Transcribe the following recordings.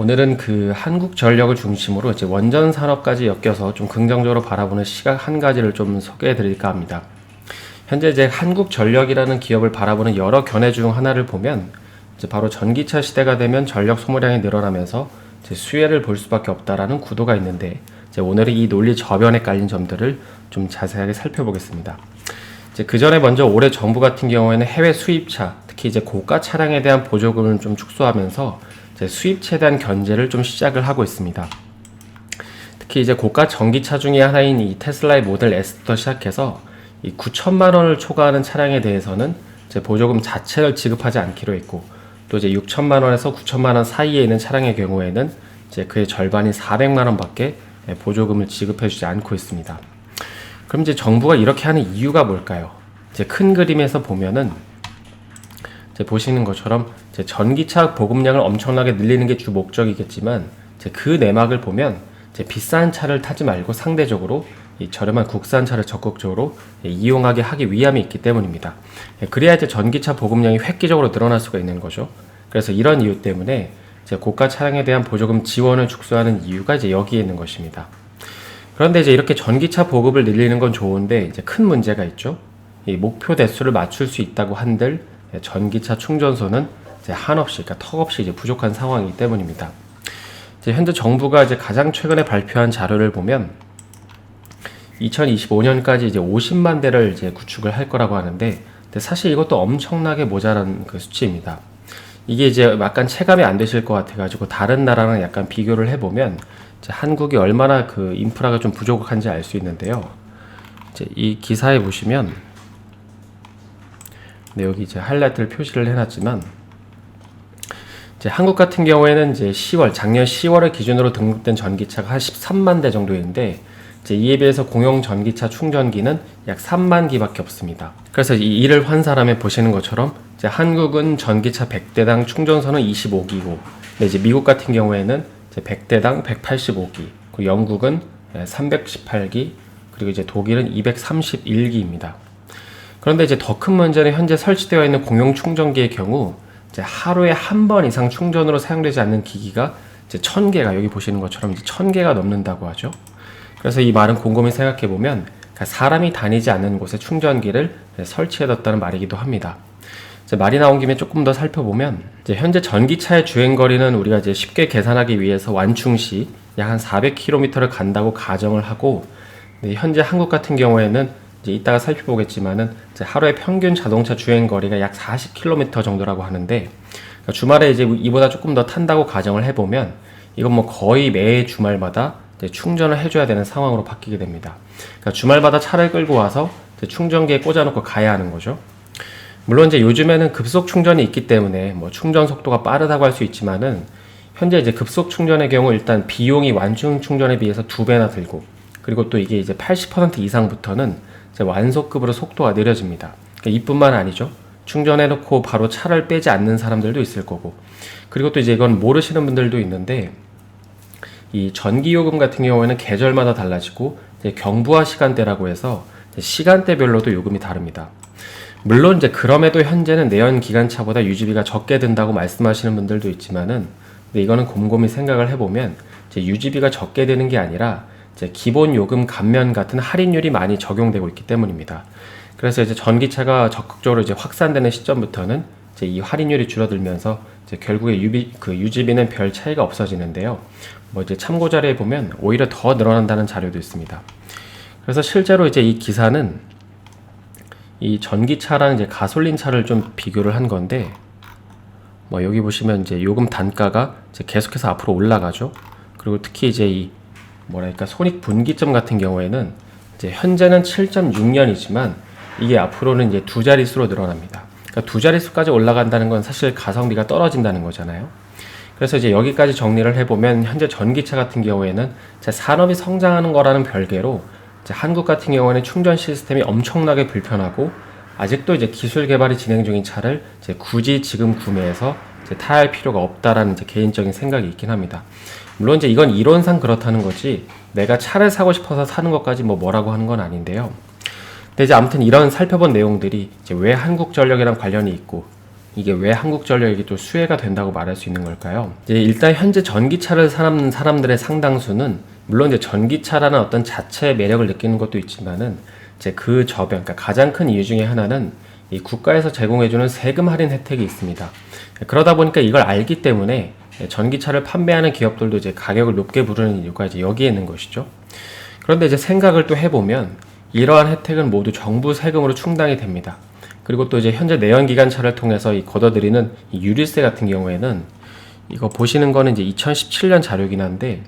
오늘은 그 한국 전력을 중심으로 이제 원전 산업까지 엮여서 좀 긍정적으로 바라보는 시각 한 가지를 좀 소개해 드릴까 합니다. 현재 이제 한국 전력이라는 기업을 바라보는 여러 견해 중 하나를 보면 이제 바로 전기차 시대가 되면 전력 소모량이 늘어나면서 이제 수혜를 볼 수밖에 없다라는 구도가 있는데 이제 오늘은 이 논리 저변에 깔린 점들을 좀 자세하게 살펴보겠습니다. 이제 그 전에 먼저 올해 정부 같은 경우에는 해외 수입차, 특히 이제 고가 차량에 대한 보조금을 좀 축소하면서 수입차에 대한 견제를 좀 시작을 하고 있습니다. 특히 이제 고가 전기차 중에 하나인 이 테슬라의 모델 S부터 시작해서 이 9천만 원을 초과하는 차량에 대해서는 보조금 자체를 지급하지 않기로 했고 또 이제 6천만 원에서 9천만 원 사이에 있는 차량의 경우에는 이제 그의 절반인 400만 원밖에 보조금을 지급해주지 않고 있습니다. 그럼 이제 정부가 이렇게 하는 이유가 뭘까요? 이제 큰 그림에서 보면은 이제 보시는 것처럼 전기차 보급량을 엄청나게 늘리는 게 주 목적이겠지만 그 내막을 보면 비싼 차를 타지 말고 상대적으로 이 저렴한 국산 차를 적극적으로 예, 이용하게 하기 위함이 있기 때문입니다. 예, 그래야 이제 전기차 보급량이 획기적으로 늘어날 수가 있는 거죠. 그래서 이런 이유 때문에 고가 차량에 대한 보조금 지원을 축소하는 이유가 이제 여기에 있는 것입니다. 그런데 이제 이렇게 전기차 보급을 늘리는 건 좋은데 이제 큰 문제가 있죠. 이 목표 대수를 맞출 수 있다고 한들 예, 전기차 충전소는 이제 한없이 그러니까 턱없이 이제 부족한 상황이기 때문입니다. 이제 현재 정부가 이제 가장 최근에 발표한 자료를 보면 2025년까지 이제 50만 대를 이제 구축을 할 거라고 하는데 사실 이것도 엄청나게 모자란 그 수치입니다. 이게 이제 약간 체감이 안 되실 것 같아가지고 다른 나라랑 약간 비교를 해보면 한국이 얼마나 그 인프라가 좀 부족한지 알 수 있는데요. 이제 이 기사에 보시면 네, 여기 이제 하이라이트를 표시를 해놨지만 이제 한국 같은 경우에는 이제 10월 작년 10월을 기준으로 등록된 전기차가 한 13만 대 정도 있는데 이제 이에 비해서 공용 전기차 충전기는 약 3만 기밖에 없습니다. 그래서 이 이를 환산하면 보시는 것처럼 이제 한국은 전기차 100대당 충전소는 25기고, 근데 이제 미국 같은 경우에는 이제 100대당 185기, 그리고 영국은 318기, 그리고 이제 독일은 231기입니다. 그런데 이제 더 큰 문제는 현재 설치되어 있는 공용 충전기의 경우 하루에 한 번 이상 충전으로 사용되지 않는 기기가 이제 1000개가 여기 보시는 것처럼 이제 1000개가 넘는다고 하죠. 그래서 이 말은 곰곰이 생각해 보면 그러니까 사람이 다니지 않는 곳에 충전기를 설치해뒀다는 말이기도 합니다. 말이 나온 김에 조금 더 살펴보면 현재 전기차의 주행 거리는 우리가 이제 쉽게 계산하기 위해서 완충 시 약 한 400km를 간다고 가정을 하고 네, 현재 한국 같은 경우에는 이제 이따가 살펴보겠지만은 이제 하루에 평균 자동차 주행 거리가 약 40km 정도라고 하는데 그러니까 주말에 이제 이보다 조금 더 탄다고 가정을 해보면 이건 뭐 거의 매 주말마다 충전을 해줘야 되는 상황으로 바뀌게 됩니다. 그러니까 주말마다 차를 끌고 와서 충전기에 꽂아놓고 가야 하는 거죠. 물론 이제 요즘에는 급속 충전이 있기 때문에 뭐 충전 속도가 빠르다고 할 수 있지만은 현재 이제 급속 충전의 경우 일단 비용이 완충 충전에 비해서 두 배나 들고 그리고 또 이게 이제 80% 이상부터는 완속급으로 속도가 느려집니다. 그러니까 이뿐만 아니죠. 충전해놓고 바로 차를 빼지 않는 사람들도 있을 거고 그리고 또 이제 이건 모르시는 분들도 있는데 이 전기요금 같은 경우에는 계절마다 달라지고 경부화 시간대라고 해서 시간대별로도 요금이 다릅니다. 물론 이제 그럼에도 현재는 내연 기관차보다 유지비가 적게 든다고 말씀하시는 분들도 있지만은 이거는 곰곰이 생각을 해보면 유지비가 적게 되는 게 아니라 기본 요금 감면 같은 할인율이 많이 적용되고 있기 때문입니다. 그래서 이제 전기차가 적극적으로 이제 확산되는 시점부터는 이제 이 할인율이 줄어들면서 이제 결국에 유비, 그 유지비는 별 차이가 없어지는데요. 뭐 이제 참고 자료에 보면 오히려 더 늘어난다는 자료도 있습니다. 그래서 실제로 이제 이 기사는 이 전기차랑 이제 가솔린 차를 좀 비교를 한 건데 뭐 여기 보시면 이제 요금 단가가 이제 계속해서 앞으로 올라가죠. 그리고 특히 이제 이 뭐랄까 손익 분기점 같은 경우에는 이제 현재는 7.6년이지만 이게 앞으로는 이제 두 자릿수로 늘어납니다. 그러니까 두 자릿수까지 올라간다는 건 사실 가성비가 떨어진다는 거잖아요. 그래서 이제 여기까지 정리를 해보면 현재 전기차 같은 경우에는 산업이 성장하는 거라는 별개로 한국 같은 경우에는 충전 시스템이 엄청나게 불편하고 아직도 이제 기술 개발이 진행 중인 차를 굳이 지금 구매해서 타야 할 필요가 없다라는 개인적인 생각이 있긴 합니다. 물론 이제 이건 이론상 그렇다는 거지 내가 차를 사고 싶어서 사는 것까지 뭐 뭐라고 하는 건 아닌데요. 근데 이제 아무튼 이런 살펴본 내용들이 이제 왜 한국전력이랑 관련이 있고 이게 왜 한국전력이 또 수혜가 된다고 말할 수 있는 걸까요? 이제 일단 현재 전기차를 사는 사람들의 상당수는 물론 이제 전기차라는 어떤 자체의 매력을 느끼는 것도 있지만은 이제 그 저변, 그러니까 가장 큰 이유 중에 하나는 이 국가에서 제공해주는 세금 할인 혜택이 있습니다. 그러다 보니까 이걸 알기 때문에 전기차를 판매하는 기업들도 이제 가격을 높게 부르는 이유가 이제 여기에 있는 것이죠. 그런데 이제 생각을 또 해보면 이러한 혜택은 모두 정부 세금으로 충당이 됩니다. 그리고 또 이제 현재 내연기관차를 통해서 이 걷어들이는 이 유류세 같은 경우에는 이거 보시는 거는 이제 2017년 자료긴 한데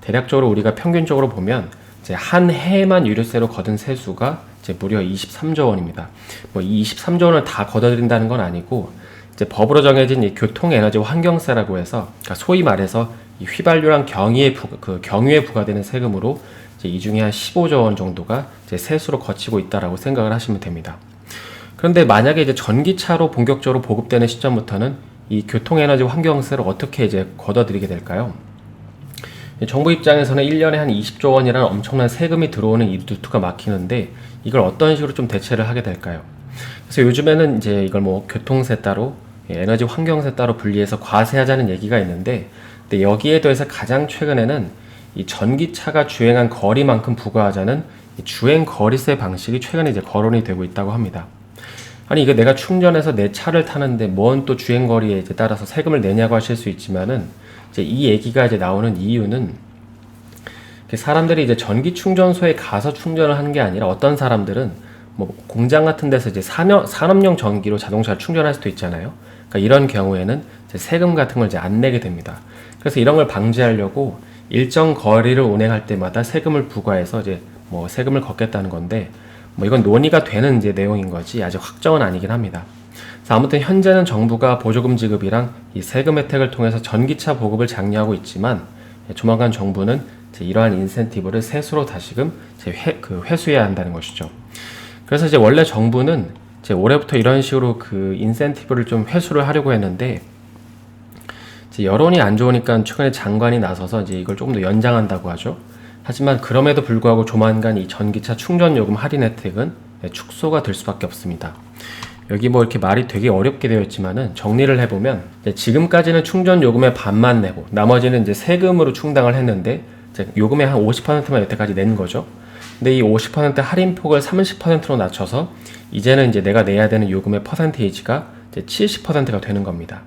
대략적으로 우리가 평균적으로 보면 이제 한 해만 유류세로 거둔 세수가 이제 무려 23조 원입니다. 뭐 이 23조 원을 다 걷어들인다는 건 아니고 이제 법으로 정해진 이 교통 에너지 환경세라고 해서 그러니까 소위 말해서 이 휘발유랑 경유에 부, 그 경유에 부과되는 세금으로 이제 이 중에 한 15조 원 정도가 이제 세수로 거치고 있다라고 생각을 하시면 됩니다. 그런데 만약에 이제 전기차로 본격적으로 보급되는 시점부터는 이 교통 에너지 환경세를 어떻게 이제 걷어들이게 될까요? 정부 입장에서는 1년에 한 20조 원이라는 엄청난 세금이 들어오는 이 루트가 막히는데 이걸 어떤 식으로 좀 대체를 하게 될까요? 그래서 요즘에는 이제 이걸 뭐 교통세 따로 예, 에너지 환경세 따로 분리해서 과세하자는 얘기가 있는데 근데 여기에 더해서 가장 최근에는 이 전기차가 주행한 거리만큼 부과하자는 주행 거리세 방식이 최근에 이제 거론이 되고 있다고 합니다. 아니 이거 내가 충전해서 내 차를 타는데 뭔 또 주행 거리에 이제 따라서 세금을 내냐고 하실 수 있지만은 이제 이 얘기가 이제 나오는 이유는 사람들이 이제 전기 충전소에 가서 충전을 하는 게 아니라 어떤 사람들은 뭐 공장 같은 데서 이제 산업, 산업용 전기로 자동차를 충전할 수도 있잖아요. 그러니까 이런 경우에는 세금 같은 걸 이제 안 내게 됩니다. 그래서 이런 걸 방지하려고 일정 거리를 운행할 때마다 세금을 부과해서 이제 뭐 세금을 걷겠다는 건데 뭐 이건 논의가 되는 이제 내용인 거지 아직 확정은 아니긴 합니다. 아무튼 현재는 정부가 보조금 지급이랑 이 세금 혜택을 통해서 전기차 보급을 장려하고 있지만 예, 조만간 정부는 이러한 인센티브를 세수로 다시금 회, 그 회수해야 한다는 것이죠. 그래서 이제 원래 정부는 이제 올해부터 이런 식으로 그 인센티브를 좀 회수를 하려고 했는데 여론이 안 좋으니까 최근에 장관이 나서서 이제 이걸 조금 더 연장한다고 하죠. 하지만 그럼에도 불구하고 조만간 이 전기차 충전 요금 할인 혜택은 예, 축소가 될 수밖에 없습니다. 여기 뭐 이렇게 말이 되게 어렵게 되어 있지만은 정리를 해보면 지금까지는 충전 요금의 반만 내고 나머지는 이제 세금으로 충당을 했는데 요금의 한 50%만 여태까지 낸 거죠. 근데 이 50% 할인 폭을 30%로 낮춰서 이제는 이제 내가 내야 되는 요금의 퍼센테이지가 이제 70%가 되는 겁니다.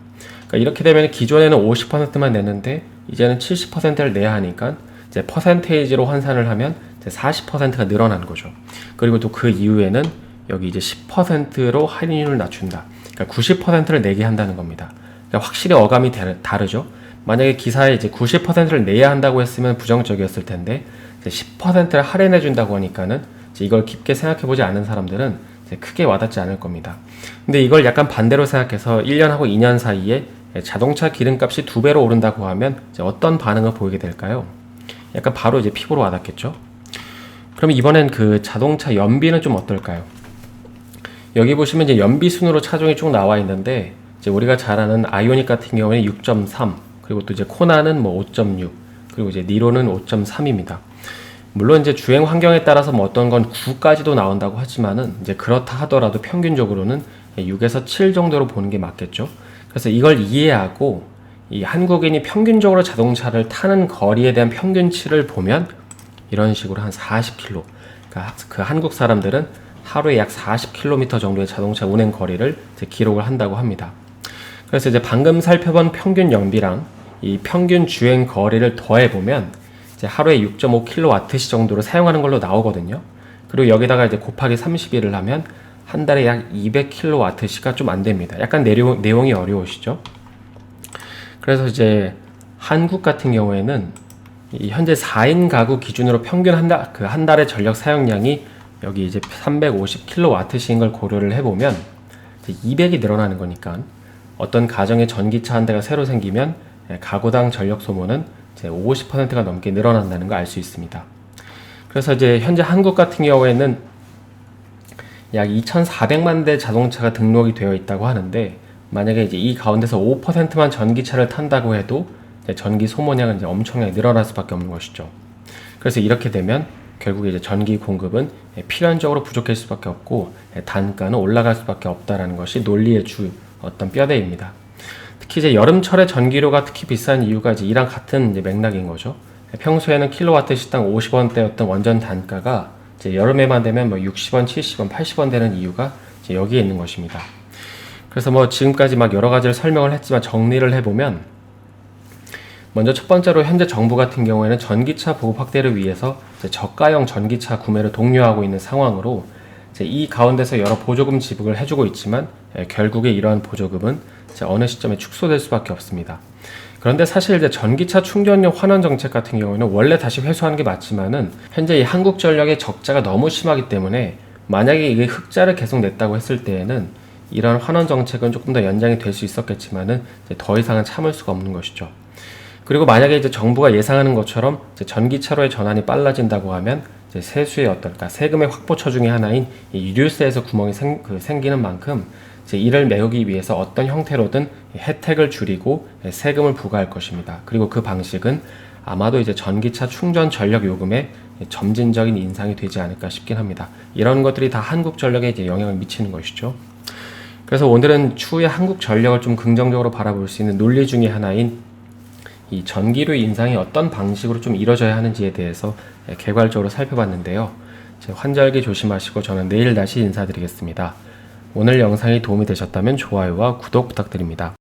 그러니까 이렇게 되면 기존에는 50%만 냈는데 이제는 70%를 내야 하니까 이제 퍼센테이지로 환산을 하면 이제 40%가 늘어난 거죠. 그리고 또 그 이후에는 여기 이제 10%로 할인율을 낮춘다. 그러니까 90%를 내게 한다는 겁니다. 그러니까 확실히 어감이 다르죠. 만약에 기사에 이제 90%를 내야 한다고 했으면 부정적이었을 텐데 10%를 할인해 준다고 하니까는 이걸 깊게 생각해 보지 않은 사람들은 크게 와닿지 않을 겁니다. 근데 이걸 약간 반대로 생각해서 1년하고 2년 사이에 자동차 기름값이 두 배로 오른다고 하면 어떤 반응을 보이게 될까요? 약간 바로 이제 피부로 와닿겠죠? 그럼 이번엔 그 자동차 연비는 좀 어떨까요? 여기 보시면 이제 연비 순으로 차종이 쭉 나와 있는데 이제 우리가 잘 아는 아이오닉 같은 경우에는 6.3 그리고 또 이제 코나는 뭐 5.6 그리고 이제 니로는 5.3입니다. 물론 이제 주행 환경에 따라서 뭐 어떤 건 9까지도 나온다고 하지만은 이제 그렇다 하더라도 평균적으로는 6에서 7 정도로 보는 게 맞겠죠. 그래서 이걸 이해하고 이 한국인이 평균적으로 자동차를 타는 거리에 대한 평균치를 보면 이런 식으로 한 40km. 그러니까 그 한국 사람들은 하루에 약 40km 정도의 자동차 운행 거리를 기록을 한다고 합니다. 그래서 이제 방금 살펴본 평균 연비랑 이 평균 주행 거리를 더해 보면 이제 하루에 6.5kWh 정도를 사용하는 걸로 나오거든요. 그리고 여기다가 이제 곱하기 31을 하면 한 달에 약 200kWh가 좀 안 됩니다. 약간 내용, 내용이 어려우시죠? 그래서 이제 한국 같은 경우에는 현재 4인 가구 기준으로 평균 한 달, 그 한 달의 전력 사용량이 여기 이제 350kWh인 걸 고려를 해보면 200이 늘어나는 거니까 어떤 가정의 전기차 한 대가 새로 생기면 예, 가구당 전력 소모는 이제 50%가 넘게 늘어난다는 걸 알 수 있습니다. 그래서 이제 현재 한국 같은 경우에는 약 2,400만 대 자동차가 등록이 되어 있다고 하는데 만약에 이제 이 가운데서 5%만 전기차를 탄다고 해도 전기 소모량은 이제 엄청나게 늘어날 수밖에 없는 것이죠. 그래서 이렇게 되면 결국 이제 전기 공급은 필연적으로 부족할 수밖에 없고 단가는 올라갈 수밖에 없다라는 것이 논리의 주 어떤 뼈대입니다. 특히 이제 여름철에 전기료가 특히 비싼 이유가 이제 이랑 같은 이제 맥락인 거죠. 평소에는 킬로와트 시당 50원대였던 원전 단가가 이제 여름에만 되면 뭐 60원, 70원, 80원 되는 이유가 이제 여기에 있는 것입니다. 그래서 뭐 지금까지 막 여러 가지를 설명을 했지만 정리를 해보면 먼저 첫 번째로 현재 정부 같은 경우에는 전기차 보급 확대를 위해서 저가형 전기차 구매를 독려하고 있는 상황으로 이 가운데서 여러 보조금 지급을 해주고 있지만 예, 결국에 이러한 보조금은 어느 시점에 축소될 수밖에 없습니다. 그런데 사실 이제 전기차 충전용 환원 정책 같은 경우에는 원래 다시 회수하는 게 맞지만은 현재 이 한국전력의 적자가 너무 심하기 때문에 만약에 이게 흑자를 계속 냈다고 했을 때에는 이런 환원 정책은 조금 더 연장이 될 수 있었겠지만은 더 이상은 참을 수가 없는 것이죠. 그리고 만약에 이제 정부가 예상하는 것처럼 전기차로의 전환이 빨라진다고 하면 세수의 그러니까 세금의 확보처 중의 하나인 이 유류세에서 구멍이 생, 그 생기는 만큼 이를 메우기 위해서 어떤 형태로든 이 혜택을 줄이고 세금을 부과할 것입니다. 그리고 그 방식은 아마도 이제 전기차 충전 전력 요금에 점진적인 인상이 되지 않을까 싶긴 합니다. 이런 것들이 다 한국 전력에 이제 영향을 미치는 것이죠. 그래서 오늘은 추후에 한국 전력을 좀 긍정적으로 바라볼 수 있는 논리 중의 하나인 이 전기료 인상이 어떤 방식으로 좀 이루어져야 하는지에 대해서 개괄적으로 살펴봤는데요. 제 환절기 조심하시고 저는 내일 다시 인사드리겠습니다. 오늘 영상이 도움이 되셨다면 좋아요와 구독 부탁드립니다.